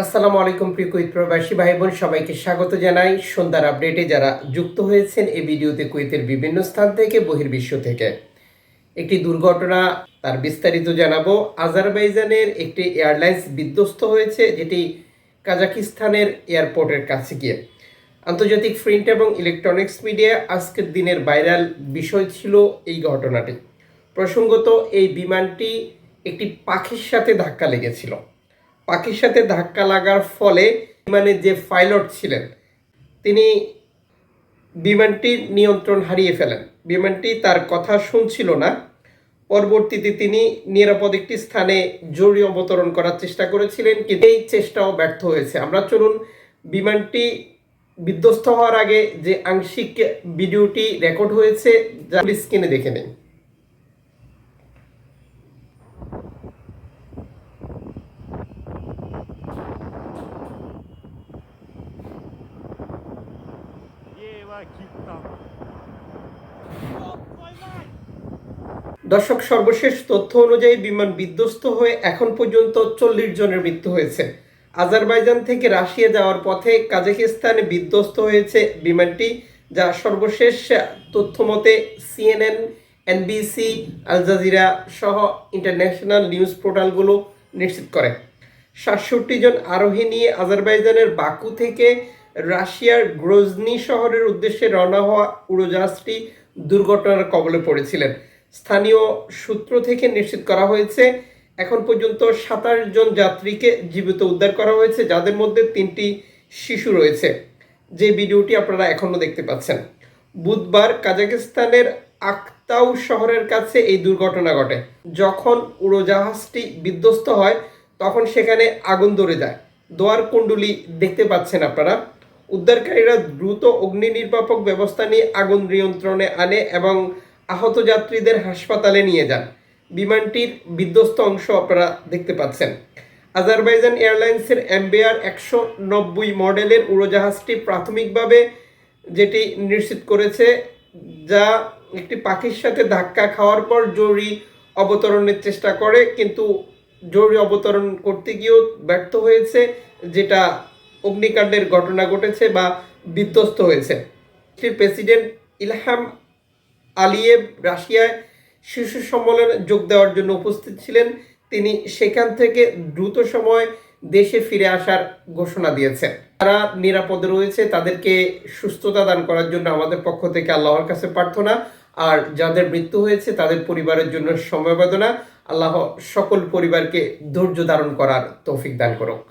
আসসালামু আলাইকুম, প্রিয় কুইত প্রবাসী ভাই বোন সবাইকে স্বাগত জানাই। সন্ধ্যার আপডেটে যারা যুক্ত হয়েছেন এই ভিডিওতে কুয়েতের বিভিন্ন স্থান থেকে, বহির্বিশ্ব থেকে। একটি দুর্ঘটনা, তার বিস্তারিত জানাব। আজারবাইজানের একটি এয়ারলাইন্স বিধ্বস্ত হয়েছে, যেটি কাজাকিস্তানের এয়ারপোর্টের কাছে গিয়ে। আন্তর্জাতিক প্রিন্ট এবং ইলেকট্রনিক্স মিডিয়া আজকের দিনের ভাইরাল বিষয় ছিল এই ঘটনাটি। প্রসঙ্গত, এই বিমানটি একটি পাখির সাথে ধাক্কা লেগেছিল। পাখির সাথে ধাক্কা লাগার ফলে বিমানের যে পাইলট ছিলেন, তিনি বিমানটির নিয়ন্ত্রণ হারিয়ে ফেলেন। বিমানটি তার কথা শুনছিল না। পরবর্তীতে তিনি নিরাপদ একটি স্থানে জরুরি অবতরণ করার চেষ্টা করেছিলেন, কিন্তু এই চেষ্টাও ব্যর্থ হয়েছে। আমরা চলুন বিমানটি বিধ্বস্ত হওয়ার আগে যে আংশিক ভিডিওটি রেকর্ড হয়েছে, যা স্ক্রিনে দেখে নেই দর্শক, সর্বশেষ তথ্য অনুযায়ী বিমান বিধ্বস্ত হয়ে এখন পর্যন্ত চল্লিশ জনের মৃত্যু হয়েছে। আজারবাইজান থেকে রাশিয়া যাওয়ার পথে কাজাকিস্তানে বিধ্বস্ত হয়েছে বিমানটি, যা সর্বশেষ তথ্য মতে সিএনএন, এনবিসি, আল জাজিরা সহ ইন্টারন্যাশনাল নিউজ পোর্টালগুলো নিশ্চিত করে। সাতষট্টি জন আরোহী নিয়ে আজারবাইজানের বাকু থেকে রাশিয়ার গ্রোজনি শহরের উদ্দেশ্যে রওনা হওয়া উড়োজাহাজটি দুর্ঘটনার কবলে পড়েছিলেন। স্থানীয় সূত্র থেকে নিশ্চিত করা হয়েছে, এখন পর্যন্ত সাতাশ জন যাত্রীকে জীবিত উদ্ধার করা হয়েছে, যাদের মধ্যে তিনটি শিশু রয়েছে। যে ভিডিওটি আপনারা এখনও দেখতে পাচ্ছেন। বুধবার কাজাকিস্তানের আক্তাউ শহরের কাছে এই দুর্ঘটনা ঘটে। যখন উড়োজাহাজটি বিধ্বস্ত হয়, তখন সেখানে আগুন ধরে যায়। দোয়ার কুণ্ডুলি দেখতে পাচ্ছেন আপনারা। উদ্ধারকারীরা দ্রুত অগ্নি নির্বাপক ব্যবস্থা নিয়ে আগুন নিয়ন্ত্রণে আনে এবং আহত যাত্রীদের হাসপাতালে নিয়ে যান। বিমানটির বিধ্বস্ত অংশ আপনারা দেখতে পাচ্ছেন। আজারবাইজান এয়ারলাইন্সের এমবিআর একশো নব্বই মডেলের উড়োজাহাজটি প্রাথমিকভাবে যেটি নিশ্চিত করেছে, যা একটি পাখির সাথে ধাক্কা খাওয়ার পর জরুরি অবতরণের চেষ্টা করে, কিন্তু জরুরি অবতরণ করতে গিয়েও ব্যর্থ হয়েছে, যেটা অগ্নিকাণ্ডের ঘটনা ঘটেছে বা বিধ্বস্ত হয়েছে। প্রেসিডেন্ট ইলহাম আলিয়েভ রাশিয়ায় শীর্ষ সম্মেলনে যোগ দেওয়ার জন্য উপস্থিত ছিলেন। তিনি সেখান থেকে দ্রুত সময় দেশে ফিরে আসার ঘোষণা দিয়েছেন। তারা নিরাপদে রয়েছে, তাদেরকে সুস্থতা দান করার জন্য আমাদের পক্ষ থেকে আল্লাহর কাছে প্রার্থনা। আর যাদের মৃত্যু হয়েছে, তাদের পরিবারের জন্য সমবেদনা। আল্লাহ সকল পরিবারকে ধৈর্য ধারণ করার তৌফিক দান করুক।